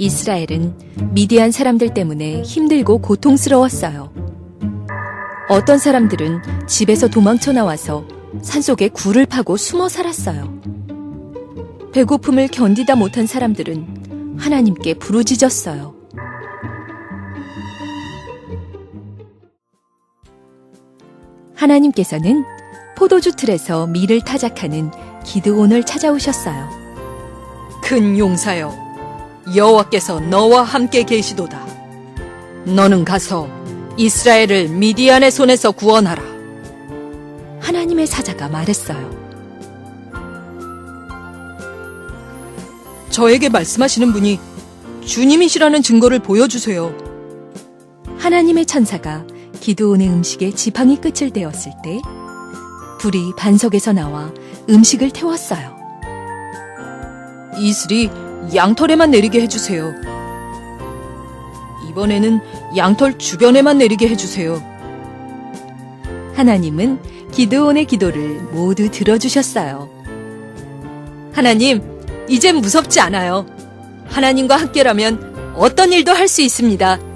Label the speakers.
Speaker 1: 이스라엘은 미디안 사람들 때문에 힘들고 고통스러웠어요. 어떤 사람들은 집에서 도망쳐 나와서 산속에 굴을 파고 숨어 살았어요. 배고픔을 견디다 못한 사람들은 하나님께 부르짖었어요. 하나님께서는 포도주 틀에서 밀을 타작하는 기드온을 찾아오셨어요.
Speaker 2: 큰 용사여, 여호와께서 너와 함께 계시도다. 너는 가서 이스라엘을 미디안의 손에서 구원하라.
Speaker 1: 하나님의 사자가 말했어요.
Speaker 2: 저에게 말씀하시는 분이 주님이시라는 증거를 보여주세요.
Speaker 1: 하나님의 천사가 기드온의 음식에 지팡이 끝을 대었을 때 불이 반석에서 나와 음식을 태웠어요.
Speaker 2: 이슬이 양털에만 내리게 해주세요. 이번에는 양털 주변에만 내리게 해주세요.
Speaker 1: 하나님은 기드온의 기도를 모두 들어주셨어요.
Speaker 2: 하나님, 이젠 무섭지 않아요. 하나님과 함께라면 어떤 일도 할 수 있습니다.